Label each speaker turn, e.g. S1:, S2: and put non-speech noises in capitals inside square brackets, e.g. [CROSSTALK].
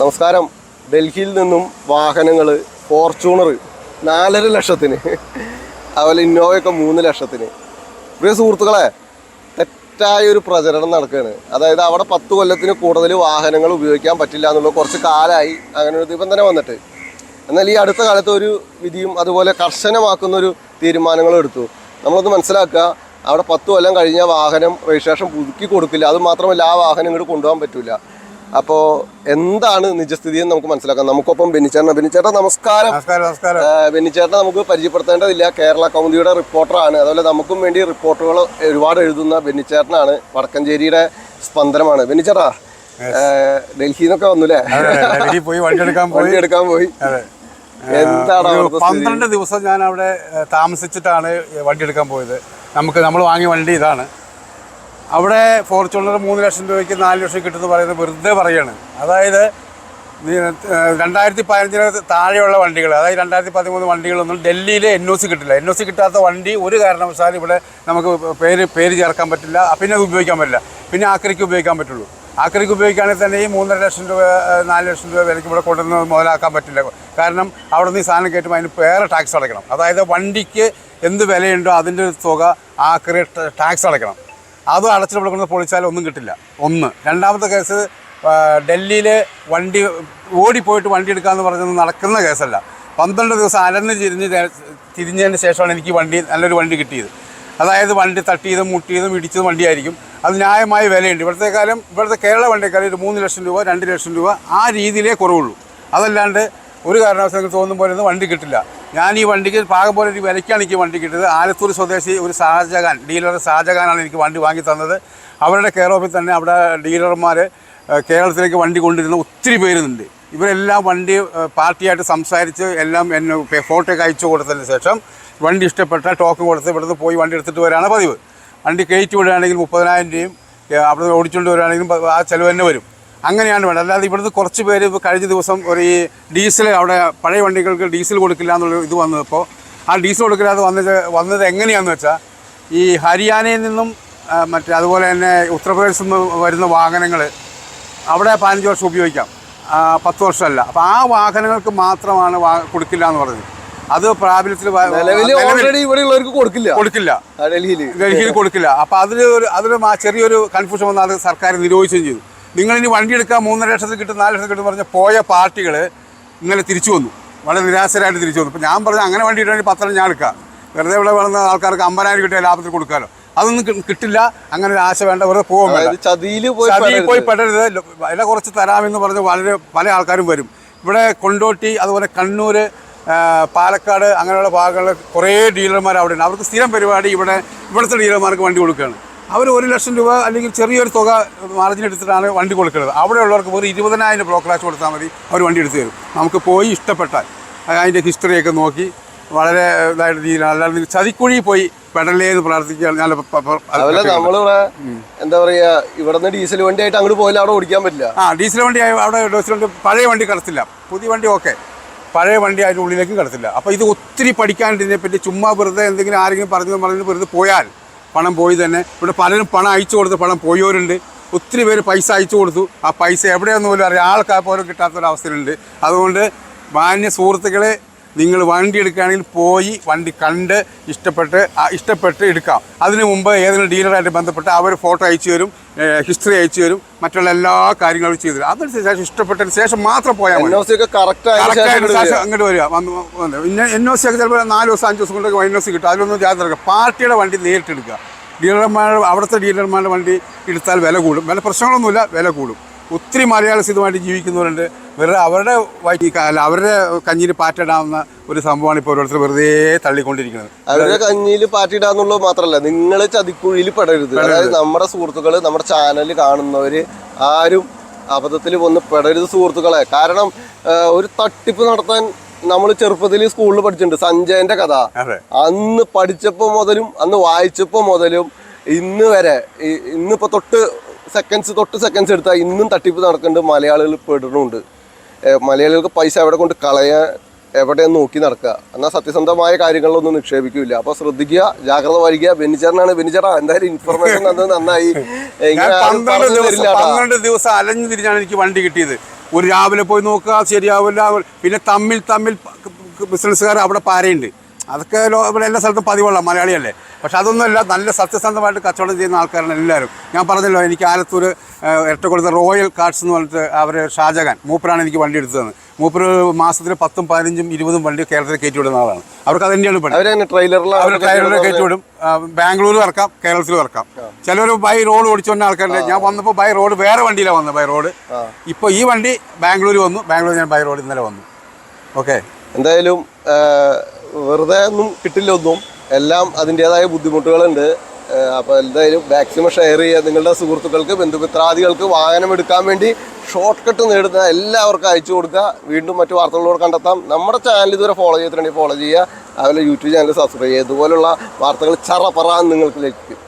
S1: നമസ്കാരം. ഡൽഹിയിൽ നിന്നും വാഹനങ്ങൾ ഫോർച്യൂണർ നാലര ലക്ഷത്തിന് അതുപോലെ ഇന്നോവയൊക്കെ മൂന്ന് ലക്ഷത്തിന്. പ്രിയ സുഹൃത്തുക്കളെ തെറ്റായ ഒരു പ്രചരണം നടക്കുകയാണ് അതായത് അവിടെ പത്ത് കൊല്ലത്തിന് കൂടുതൽ വാഹനങ്ങൾ ഉപയോഗിക്കാൻ പറ്റില്ല എന്നുള്ള കുറച്ച് കാലമായി അങ്ങനെ ഒരു നിബന്ധന വന്നിട്ട്. എന്നാൽ ഈ അടുത്ത കാലത്ത് ഒരു വിധിയും അതുപോലെ കർശനമാക്കുന്ന ഒരു തീരുമാനങ്ങളും എടുത്തു. നമ്മളൊന്ന് മനസ്സിലാക്കുക അവിടെ പത്ത് കൊല്ലം കഴിഞ്ഞ വാഹനം രജിസ്ട്രേഷൻ പുതുക്കി കൊടുക്കില്ല. അത് മാത്രമല്ല ആ വാഹനം ഇങ്ങോട്ട് കൊണ്ടുപോകാൻ പറ്റില്ല അപ്പോൾ എന്താണ് നിജസ്ഥിതി എന്ന് നമുക്ക് മനസ്സിലാക്കാം. നമുക്കൊപ്പം ബെന്നിച്ചേട്ടൻ ബെന്നിച്ചേട്ടൻ നമസ്കാരം.
S2: നമസ്കാരം
S1: നമുക്ക് പരിചയപ്പെടുത്തേണ്ടതില്ല. കേരള കൗമുദിയുടെ റിപ്പോർട്ടറാണ്. അതുപോലെ നമുക്കും വേണ്ടി റിപ്പോർട്ടുകൾ ഒരുപാട് എഴുതുന്ന ബെന്നിച്ചേട്ടനാണ്. വടക്കഞ്ചേരിയുടെ സ്പന്ദനമാണ്. ബെന്നിച്ചേട്ടാ ഡൽഹിയിൽ നിന്നൊക്കെ വന്നുല്ലേ?
S2: ഡൽഹി പോയി വണ്ടി എടുക്കാൻ പോയി.
S1: എടുക്കാൻ പോയി എന്താണ്?
S2: പന്ത്രണ്ട് ദിവസം ഞാൻ അവിടെ താമസിച്ചിട്ടാണ് വണ്ടി എടുക്കാൻ പോയത്. നമുക്ക് നമ്മൾ വാങ്ങിയ വണ്ടി ഇതാണ്. അവിടെ ഫോർച്യൂണർ മൂന്ന് ലക്ഷം രൂപയ്ക്ക് നാല് ലക്ഷം കിട്ടുമെന്ന് പറയുന്നത് വെറുതെ പറയാണ്. അതായത് രണ്ടായിരത്തി പതിനഞ്ചിന് താഴെയുള്ള വണ്ടികൾ അതായത് രണ്ടായിരത്തി പതിമൂന്ന് വണ്ടികളൊന്നും ഡൽഹിയിൽ എൻ ഒ സി കിട്ടില്ല. എൻ ഒ സി കിട്ടാത്ത വണ്ടി ഒരു കാരണവശാലും ഇവിടെ നമുക്ക് പേര് പേര് ചേർക്കാൻ പറ്റില്ല. പിന്നെ അത് ഉപയോഗിക്കാൻ പറ്റില്ല. പിന്നെ ആക്രിക്ക് ഉപയോഗിക്കാൻ പറ്റുള്ളൂ. ആക്രിക്ക് ഉപയോഗിക്കുകയാണെങ്കിൽ തന്നെ ഈ മൂന്നര ലക്ഷം രൂപ നാല് ലക്ഷം രൂപ വിലയ്ക്ക് ഇവിടെ കൊണ്ടുവന്ന് മുതലാക്കാൻ പറ്റില്ല. കാരണം അവിടെ നിന്ന് ഈ സാധനം കയറ്റുമ്പോൾ അതിന് വേറെ ടാക്സ് അടയ്ക്കണം. അതായത് വണ്ടിക്ക് എന്ത് വിലയുണ്ടോ അതിന്റെ ഒരു തുക ആക്രി ടാക്സ് അടയ്ക്കണം. അത് അടച്ചിട്ട് പൊളിച്ചാൽ ഒന്നും കിട്ടില്ല. ഒന്ന്. രണ്ടാമത്തെ കേസ് ഡൽഹിയിൽ വണ്ടി ഓടിപ്പോയിട്ട് വണ്ടി എടുക്കാമെന്ന് പറഞ്ഞത് നടക്കുന്ന കേസല്ല. പന്ത്രണ്ട് ദിവസം അലഞ്ഞ് തിരിഞ്ഞ് തിരിഞ്ഞതിന് ശേഷമാണ് എനിക്ക് വണ്ടി നല്ലൊരു വണ്ടി കിട്ടിയത്. അതായത് വണ്ടി തട്ടിയതും മുട്ടിയതും ഇടിച്ചതും വണ്ടിയായിരിക്കും. അത് ന്യായമായ വിലയുണ്ട്. ഇവിടുത്തെ കാലം ഇവിടുത്തെ കേരള വണ്ടിക്കാലം ഒരു മൂന്ന് ലക്ഷം രൂപ രണ്ട് ലക്ഷം രൂപ ആ രീതിയിലേ കുറവുള്ളൂ. അതല്ലാണ്ട് ഒരു കാരണവശാലും തോന്നും പോലെ ഒന്നും വണ്ടി കിട്ടില്ല. ഞാൻ ഈ വണ്ടിക്ക് പാകം പോലെ ഒരു വിലയ്ക്കാണ് എനിക്ക് വണ്ടി കിട്ടിയത്. ആലത്തൂർ സ്വദേശി ഒരു ഷാജഹാൻ ഡീലർ ഷാജഹാനാണ് എനിക്ക് വണ്ടി വാങ്ങി തന്നത്. അവരുടെ കെയർ ഓഫിൽ തന്നെ അവിടെ ഡീലർമാർ കേരളത്തിലേക്ക് വണ്ടി കൊണ്ടിരുന്ന ഒത്തിരി പേരുന്നുണ്ട്. ഇവരെല്ലാം വണ്ടി പാർട്ടിയായിട്ട് സംസാരിച്ച് എല്ലാം എന്നെ ഫോട്ടോ ഒക്കെ അയച്ചു കൊടുത്തതിന് ശേഷം വണ്ടി ഇഷ്ടപ്പെട്ട ടോക്ക് കൊടുത്ത് ഇവിടുന്ന് പോയി വണ്ടി എടുത്തിട്ട് വരാണ് പതിവ്. വണ്ടി കയറ്റി വിടുകയാണെങ്കിൽ മുപ്പതിനായിരം രൂപയും അവിടെ നിന്ന് ഓടിച്ചുകൊണ്ട് വരികയാണെങ്കിലും ആ ചിലവ് തന്നെ വരും. അങ്ങനെയാണ് വേണ്ടത്. അല്ലാതെ ഇവിടുന്ന് കുറച്ച് പേര് ഇപ്പോൾ കഴിഞ്ഞ ദിവസം ഒരു ഈ ഡീസൽ അവിടെ പഴയ വണ്ടികൾക്ക് ഡീസൽ കൊടുക്കില്ല എന്നുള്ള ഇത് വന്നപ്പോൾ ആ ഡീസൽ കൊടുക്കില്ലാതെ വന്നത് വന്നത് എങ്ങനെയാണെന്ന് വെച്ചാൽ ഈ ഹരിയാനയിൽ നിന്നും മറ്റേ അതുപോലെ തന്നെ ഉത്തർപ്രദേശിൽ നിന്ന് വരുന്ന വാഹനങ്ങൾ അവിടെ പതിനഞ്ച് വർഷം ഉപയോഗിക്കാം. പത്ത് വർഷമല്ല. അപ്പോൾ ആ വാഹനങ്ങൾക്ക് മാത്രമാണ് കൊടുക്കില്ല എന്ന് പറഞ്ഞത്. അത് പ്രാബല്യത്തിൽ വ-
S1: നിലവിൽ
S2: നിലവിൽ
S1: ഓൾറെഡി ഇവിടെ കൊടുക്കില്ല.
S2: കൊടുക്കില്ല.
S1: ഡൽഹിയിൽ
S2: ഡൽഹിയിൽ കൊടുക്കില്ല. അപ്പോൾ അതിൽ ഒരു അതിൽ ചെറിയൊരു കൺഫ്യൂഷൻ വന്നാൽ അത് സർക്കാർ നിരോധിച്ചും ചെയ്തു. നിങ്ങൾ ഇനി വണ്ടി എടുക്കാൻ മൂന്നര ലക്ഷത്തിൽ കിട്ടും നാല് ലക്ഷത്തിൽ കിട്ടും പറഞ്ഞ പോയ പാർട്ടികൾ ഇന്നലെ തിരിച്ചു വന്നു. വളരെ നിരാശരായിട്ട് തിരിച്ചു വന്നു. അപ്പോൾ ഞാൻ പറഞ്ഞു അങ്ങനെ വണ്ടി ഇട്ടാണെങ്കിൽ പത്രം ഞാൻ എടുക്കാം. വെറുതെ ഇവിടെ വളർന്ന ആൾക്കാർക്ക് അമ്പതിനായിരം കിട്ടിയ ലാഭത്തിൽ കൊടുക്കാമല്ലോ അതൊന്നും കിട്ടില്ല. അങ്ങനെ ഒരു ആശ വേണ്ട വെറുതെ പോകാൻ ചതിയിൽ പോയി.
S1: പെടരുത്.
S2: വില കുറച്ച് തരാമെന്ന് പറഞ്ഞ് വളരെ പല ആൾക്കാരും വരും. ഇവിടെ കൊണ്ടോട്ടി അതുപോലെ കണ്ണൂർ പാലക്കാട് അങ്ങനെയുള്ള ഭാഗങ്ങളിൽ കുറേ ഡീലർമാർ അവിടെ ഉണ്ട് അവർക്ക് സ്ഥിരം പരിപാടി ഇവിടെ ഇവിടുത്തെ ഡീലർമാർക്ക് വണ്ടി കൊടുക്കുകയാണ്. അവർ ഒരു ലക്ഷം രൂപ അല്ലെങ്കിൽ ചെറിയൊരു തുക മാർജിൻ എടുത്തിട്ടാണ് വണ്ടി കൊടുക്കുന്നത്. അവിടെയുള്ളവർക്ക് വെറും ഇരുപതിനായിരം ബ്രോക്കറാച്ച് കൊടുത്താൽ മതി. അവർ വണ്ടി എടുത്തു തരും. നമുക്ക് പോയി ഇഷ്ടപ്പെട്ടാൽ. അതിന്റെ ഹിസ്റ്ററിയൊക്കെ നോക്കി വളരെ ഇതായിട്ട് രീതിയിലാണ്. അല്ലാതെ ചതിക്കുഴി പോയി പെടലേ എന്ന് പ്രാർത്ഥിക്കുകയാണ്. ഞാൻ പ- പ- പ-
S1: അതുപോലെ നമ്മളിവിടെ എന്താ പറയാ ഇവിടുന്ന് ഡീസൽ വണ്ടി ആയിട്ട് അങ്ങോട്ട് പോയാലും അവിടെ ഓടിക്കാൻ പറ്റില്ല.
S2: ആ ഡീസൽ വണ്ടി അവിടെ ഡീസൽ വണ്ടി പഴയ വണ്ടി കടത്തില്ല. പുതിയ വണ്ടി ഓക്കെ. പഴയ വണ്ടി അതിന്റെ ഉള്ളിലേക്ക് കടത്തില്ല. അപ്പോൾ ഇത് ഒത്തിരി പഠിക്കാനുണ്ട് ഇതിനെപ്പറ്റി ചുമ്മാ വെറുതെ എന്തെങ്കിലും ആരെങ്കിലും പറഞ്ഞു പറഞ്ഞു വെറുതെ പോയാൽ പണം പോയി തന്നെ. ഇവിടെ പലരും പണം അയച്ചു കൊടുത്ത് പണം പോയവരുണ്ട്. ഒത്തിരി പേര് പൈസ അയച്ചു കൊടുത്തു. ആ പൈസ എവിടെയൊന്നും പോലും അറിയാം ആൾക്കാർ പോലും കിട്ടാത്തൊരവസ്ഥയുണ്ട് അതുകൊണ്ട് മാന്യ സുഹൃത്തുക്കളെ നിങ്ങൾ വണ്ടി എടുക്കുകയാണെങ്കിൽ പോയി വണ്ടി കണ്ട് ഇഷ്ടപ്പെട്ട് ഇഷ്ടപ്പെട്ട് എടുക്കാം. അതിനു മുമ്പ് ഏതെങ്കിലും ഡീലറായിട്ട് ബന്ധപ്പെട്ട് അവർ ഫോട്ടോ അയച്ചു തരും. ഹിസ്റ്ററി അയച്ചു തരും. മറ്റുള്ള എല്ലാ കാര്യങ്ങളും ചെയ്തു തരും. അതിന് ശേഷം ഇഷ്ടപ്പെട്ടതിന് ശേഷം മാത്രം പോയാൽ മതി. അങ്ങോട്ട് വരിക. വന്ന് എൻ ഒ സി ഒക്കെ ചിലപ്പോൾ നാല് ദിവസം അഞ്ച് ദിവസം കൊണ്ടൊക്കെ എൻ ഒ സി കിട്ടും. അതിലൊന്നും ജാഗ്രത എടുക്കുക പാർട്ടിയുടെ വണ്ടി നേരിട്ടെടുക്കുക. ഡീലർമാരുടെ അവിടുത്തെ ഡീലർമാരുടെ വണ്ടി എടുത്താൽ വില കൂടും. വില പ്രശ്നങ്ങളൊന്നുമില്ല. വില കൂടും. ഒത്തിരി മലയാളീസ് ഇതുമായിട്ട് ജീവിക്കുന്നവരുണ്ട്. വെറുതെ അവരുടെ വൈറ്റി അല്ല അവരുടെ കഞ്ഞിയിൽ പാറ്റിടാവുന്ന ഒരു സംഭവമാണ് ഇപ്പോൾ ഓരോരുത്തർ വെറുതെ തള്ളിക്കൊണ്ടിരിക്കുന്നത്.
S1: അവരുടെ കഞ്ഞിയിൽ പാറ്റിടാന്നുള്ളത് മാത്രമല്ല നിങ്ങൾ ചതിക്കുഴിയിൽ പെടരുത്. അതായത് നമ്മുടെ സുഹൃത്തുക്കൾ നമ്മുടെ ചാനൽ കാണുന്നവർ ആരും അബദ്ധത്തിൽ വന്ന് പെടരുത് സുഹൃത്തുക്കളെ. കാരണം ഒരു തട്ടിപ്പ് നടത്താൻ നമ്മൾ ചെറുപ്പത്തിൽ സ്കൂളിൽ പഠിച്ചിട്ടുണ്ട്. സഞ്ജയന്റെ കഥ. അന്ന് പഠിച്ചപ്പോൾ മുതലും അന്ന് വായിച്ചപ്പോൾ മുതലും ഇന്ന് വരെ ഇന്നിപ്പോൾ ഇന്നിപ്പോ തൊട്ട് സെക്കൻഡ്സ് തൊട്ട് സെക്കൻഡ്സ് എടുത്താൽ ഇന്നും തട്ടിപ്പ് നടക്കുന്നുണ്ട്. മലയാളികൾ പെടുന്നുണ്ട് ഏഹ് മലയാളികൾക്ക് പൈസ എവിടെ കൊണ്ട് കളയാൻ എവിടെ നോക്കി നടക്കുക? എന്നാൽ സത്യസന്ധമായ കാര്യങ്ങളിലൊന്നും നിക്ഷേപിക്കില്ല അപ്പോൾ ശ്രദ്ധിക്കുക ജാഗ്രത പാലിക്കുക. ബെന്നിച്ചേരനാണ് ബെന്നിച്ചേരാ എന്തായാലും ഇൻഫർമേഷൻ തന്നത് നന്നായി. [LAUGHS]
S2: പന്ത്രണ്ട് ദിവസം അലഞ്ഞു തിരിഞ്ഞാണ് എനിക്ക് വണ്ടി കിട്ടിയത്. ഒരു രാവിലെ പോയി നോക്കുക ശരിയാവില്ല. പിന്നെ തമ്മിൽ തമ്മിൽ ബിസിനസ്സുകാർ അവിടെ പാരയുണ്ട്. അതൊക്കെ ഇവിടെ എല്ലാ സ്ഥലത്തും പതിവുള്ള മലയാളിയല്ലേ? പക്ഷെ അതൊന്നുമല്ല നല്ല സത്യസന്ധമായിട്ട് കച്ചവടം ചെയ്യുന്ന ആൾക്കാരാണ് എല്ലാവരും. ഞാൻ പറഞ്ഞല്ലോ എനിക്ക് ആലത്തൂർ എട്ടക്കുളത്ത് റോയൽ കാർഡ്സ് എന്ന് പറഞ്ഞിട്ട് അവർ ഷാജഹാൻ മൂപ്പരാണ് എനിക്ക് വണ്ടി എടുത്തു തന്നത്. മൂപ്പർ മാസത്തിൽ പത്തും പതിനഞ്ചും ഇരുപതും വണ്ടി കേരളത്തിൽ കയറ്റി വിടുന്ന ആളാണ്. അവർക്ക് അത് തന്നെയാണ് പണി. അവർ ട്രെയിലറിൽ കയറ്റി വിടും. ബാംഗ്ലൂരിൽ ഇറക്കാം കേരളത്തിൽ ഇറക്കാം. ചിലർ ബൈ റോഡ് ഓടിച്ചുകൊണ്ട ആൾക്കാരുണ്ട്. ഞാൻ വന്നപ്പോൾ ബൈ റോഡ് വേറെ വണ്ടിയിലാണ് വന്നത് ബൈ റോഡ്. ഇപ്പോൾ ഈ വണ്ടി ബാംഗ്ലൂർ വന്നു. ബാംഗ്ലൂർ ഞാൻ ബൈ റോഡ് ഇന്നലെ വന്നു. ഓക്കെ.
S1: എന്തായാലും വെറുതെ ഒന്നും കിട്ടില്ല ഒന്നും. എല്ലാം അതിന്റെതായ ബുദ്ധിമുട്ടുകളുണ്ട്. അപ്പോൾ എന്തായാലും മാക്സിമം ഷെയർ ചെയ്യുക. നിങ്ങളുടെ സുഹൃത്തുക്കൾക്ക് ബന്ധുമിത്രാദികൾക്ക് വാഹനം എടുക്കാൻ വേണ്ടി ഷോർട്ട് കട്ട് നേടുന്ന എല്ലാവർക്കും അയച്ചു കൊടുക്കുക. വീണ്ടും മറ്റു വാർത്തകളോട് കണ്ടെത്താം. നമ്മുടെ ചാനൽ ഇതുവരെ ഫോളോ ചെയ്തിട്ടുണ്ടെങ്കിൽ ഫോളോ ചെയ്യുക. അതുപോലെ യൂട്യൂബ് ചാനൽ സബ്സ്ക്രൈബ് ചെയ്യുക. ഇതുപോലുള്ള വാർത്തകൾ ചറ നിങ്ങൾക്ക് ലഭിക്കും